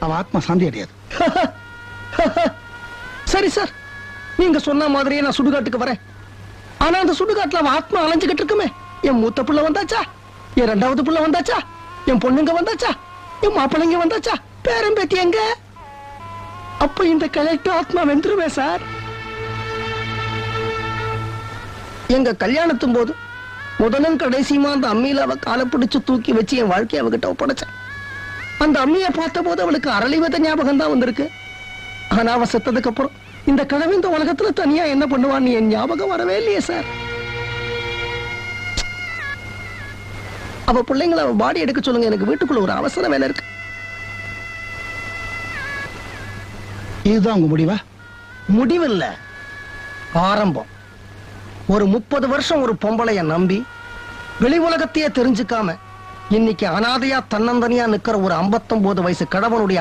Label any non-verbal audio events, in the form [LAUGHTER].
அவ ஆத்மா சாந்தி அடையாது. [LAUGHS] சரி சார். நீங்க சொன்ன மாதிரியே நான் சுடுகாட்டுக்கு வரேன். ஆனா அந்த சுடுகாட்டுல அவன் ஆத்மா அலைஞ்சுகிட்டு இருக்குமே. என் மூத்த புள்ள வந்தாச்சா? என் ரெண்டாவது புள்ள வந்தாச்சா? என் பொண்ணுங்க வந்தாச்சா? என் மாப்பிள்ளைங்க வந்தாச்சா? பேரன் பேத்தி எங்க? அப்ப இந்த கலெக்டர் ஆத்மா வெந்துருவே சார். எங்க கல்யாணத்தும் போது முதலும் கடைசியுமா அந்த அம்மியில அவ காலை பிடிச்சு தூக்கி வச்சு என் வாழ்க்கையை அவகிட்ட ஒப்படைச்சேன். அந்த அம்மியை பார்த்த போது அவளுக்கு அரளி வித ஞாபகம் தான் வந்திருக்கு. ஆனா அவ செத்ததுக்கு அப்புறம் இந்த கிழமை இந்த உலகத்துல தனியா என்ன பண்ணுவான்னு என் ஞாபகம் வரவே இல்லையே சார். அவ பிள்ளைங்களை அவ பாடி எடுக்க சொல்லுங்க. எனக்கு வீட்டுக்குள்ள ஒரு அவசர வேலை இருக்கு. இதுதான் உங்க முடிவா? முடிவில்ல. ஆரம்பம். ஒரு முப்பது வருஷம் ஒரு பொம்பளைய நம்பி வெளி உலகத்தையே தெரிஞ்சுக்காம இன்னைக்கு அனாதையா தன்னந்தனியா நிக்கிற ஒரு 59 வயசு கடவுளுடைய